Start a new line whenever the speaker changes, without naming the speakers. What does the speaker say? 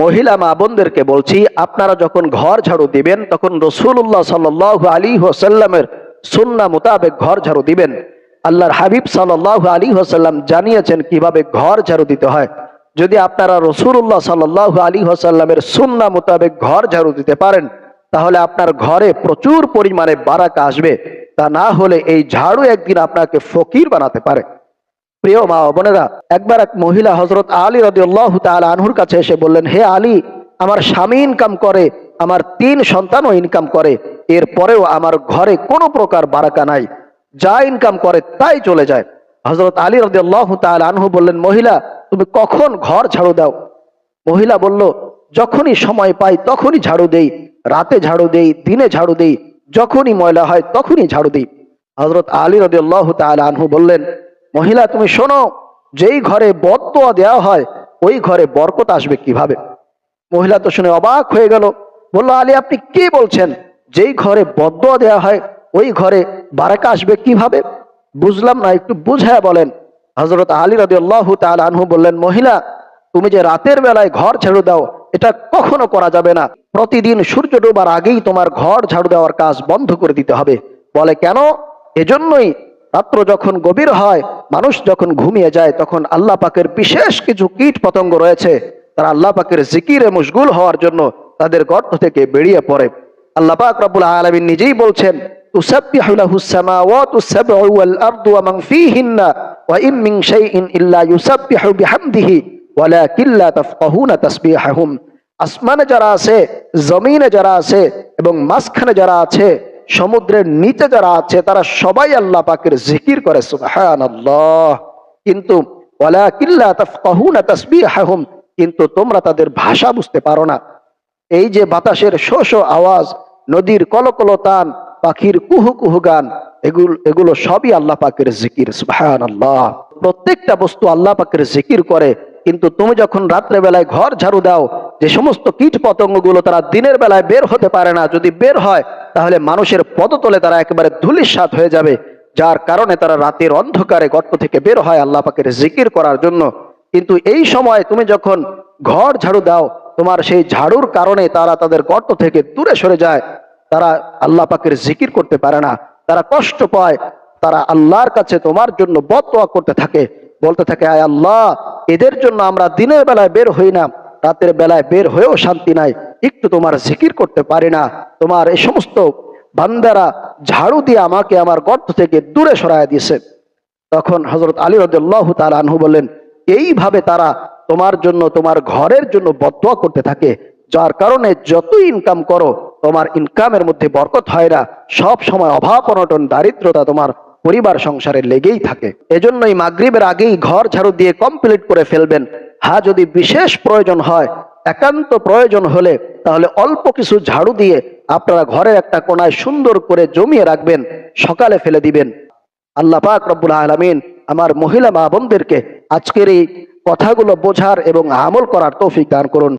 মহিলা মা বোনদেরকে বলছি, আপনারা যখন ঘর ঝাড়ু দিবেন, তখন রসুল্লাহ সাল আলী হোসাল্লামের সুন্না মোতাবেক ঘর ঝাড়ু দিবেন। আল্লাহর হাবিব সাল্লাহ আলী হোসাল্লাম জানিয়েছেন কীভাবে ঘর ঝাড়ু দিতে হয়। যদি আপনারা রসুল্লাহ সাল্লাহ আলী হোসাল্লামের সুন্না মোতাবেক ঘর ঝাড়ু দিতে পারেন, তাহলে আপনার ঘরে প্রচুর পরিমাণে বারাকা আসবে। তা না হলে এই ঝাড়ু একদিন আপনাকে ফকির বানাতে পারে। প্রিয় মা বোনেরা, একবার এক মহিলা হজরত আলী তাআলা আনহুর কাছে এসে বললেন, হে আলী, আমার স্বামী ইনকাম করে, আমার তিন সন্তানও ইনকাম করে এরপরেও আমার ঘরে কোনো প্রকার বারাকা নাই, যা ইনকাম করে তাই চলে যায়। হজরত আলী রদিউল্লাহ তাআলা আনহু বললেন, মহিলা, তুমি কখন ঘর ঝাড়ু দাও? মহিলা বলল, যখনই সময় পাই তখনই ঝাড়ু দেই, রাতে ঝাড়ু দেই, দিনে ঝাড়ু দেই, যখনই ময়লা হয় তখনই ঝাড়ু দিই। হজরত আলী রদিউল্লাহ তাআলা আনহু বললেন মহিলা, তুমি শোনো, যেই ঘরে বদোয়া দেওয়া হয়, ওই ঘরে বরকত আসবে কীভাবে? মহিলা তো শুনে অবাক হয়ে গেল। বলল, আলী, আপনি কি বলছেন? যেই ঘরে বদোয়া দেওয়া হয়, ওই ঘরে বারাকা আসবে কীভাবে? বুঝলাম না, একটু বুঝায় বলেন। হজরত আলী রদি আল্লাহ আনহু বললেন, মহিলা, তুমি যে রাতের বেলায় ঘর ঝাড়ু দাও, এটা কখনো করা যাবে না। প্রতিদিন সূর্য ডোবার আগেই তোমার ঘর ঝাড়ু দেওয়ার কাজ বন্ধ করে দিতে হবে। বলে, কেন? এজন্যই রাত্র যখন গভীর হয়, মানুষ যখন ঘুমিয়ে যায়, তখন আল্লাহ পাকের বিশেষ কিছু কীট পতঙ্গ রয়েছে। তারা আল্লাহ পাকের জিকিরে মুশগুল হওয়ার জন্য তাদের গর্ত থেকে বেরিয়ে পড়ে। আল্লাহ পাক রব্বুল আলামিন নিজেই বলছেন মান মিন আসমানে যারা আছে, জমিনে যারা আছে এবং মাঝখানে যারা আছে সমুদ্রের নিচে যারা আছে, তারা সবাই আল্লাহ পাকের জিকির করে কিন্তু কিন্তু তোমরা তাদের ভাষা বুঝতে পারো না। এই যে বাতাসের শো শো আওয়াজ, নদীর কলকল তান পাখির কুহু কুহু গান, এগুলো এগুলো সবই আল্লাহ পাকের জিকির, সুবহানাল্লাহ। প্রত্যেকটা বস্তু আল্লাহ পাকের জিকির করে, কিন্তু তুমি যখন রাত্রেবেলায় ঘর ঝাড়ু দাও যে সমস্ত কীট পতঙ্গগুলো তারা দিনের বেলায় বের হতে পারে না, যদি বের হয়, তাহলে মানুষের পদতলে তারা একেবারে ধুলিস্বাদ হয়ে যাবে। যার কারণে তারা রাতের অন্ধকারে গর্ত থেকে বের হয় আল্লাহ পাকের জিকির করার জন্য। কিন্তু এই সময় তুমি যখন ঘর ঝাড়ু দাও, তোমার সেই ঝাড়ুর কারণে তারা তাদের গর্ত থেকে দূরে সরে যায়। তারা আল্লাহ পাকের জিকির করতে পারে না। তারা কষ্ট পায়। তারা আল্লাহর কাছে তোমার জন্য বদোয়া করতে থাকে। বলতে থাকে, আয় আল্লাহ, এদের জন্য আমরা দিনের বেলায় বের হই না। রাতের বেলায় বের হয়েও শান্তি নাই। একটু তোমার জিকির করতে পারি না। তোমার এই সমস্ত বান্দারা ঝাড়ু দিয়ে আমাকে আমার গর্ত থেকে দূরে সরায় দিয়েছে। তখন হজরত আলী রদুল্লাহ তার আনহু বললেন, এইভাবে তারা তোমার জন্য, তোমার ঘরের জন্য বদোয়া করতে থাকে। যার কারণে যত ইনকাম করো, তোমার ইনকামের মধ্যে বরকত হয় না। সব সময় অভাব, অনটন, দারিদ্রতা তোমার পরিবার সংসারে লেগেই থাকে। এজন্যই মাগরিবের আগেই ঘর ঝাড়ু দিয়ে কমপ্লিট করে ফেলবেন। হ্যাঁ যদি বিশেষ প্রয়োজন হয়, একান্ত প্রয়োজন হলে তাহলে অল্প কিছু ঝাড়ু দিয়ে আপনারা ঘরের একটা কোনায় সুন্দর করে জমিয়ে রাখবেন, সকালে ফেলে দিবেন। আল্লাহ পাক রব্বুল আলমিন আমার মহিলা মা বোনদেরকে আজকের এই কথাগুলো বোঝার এবং আমল করার তৌফিক দান করুন।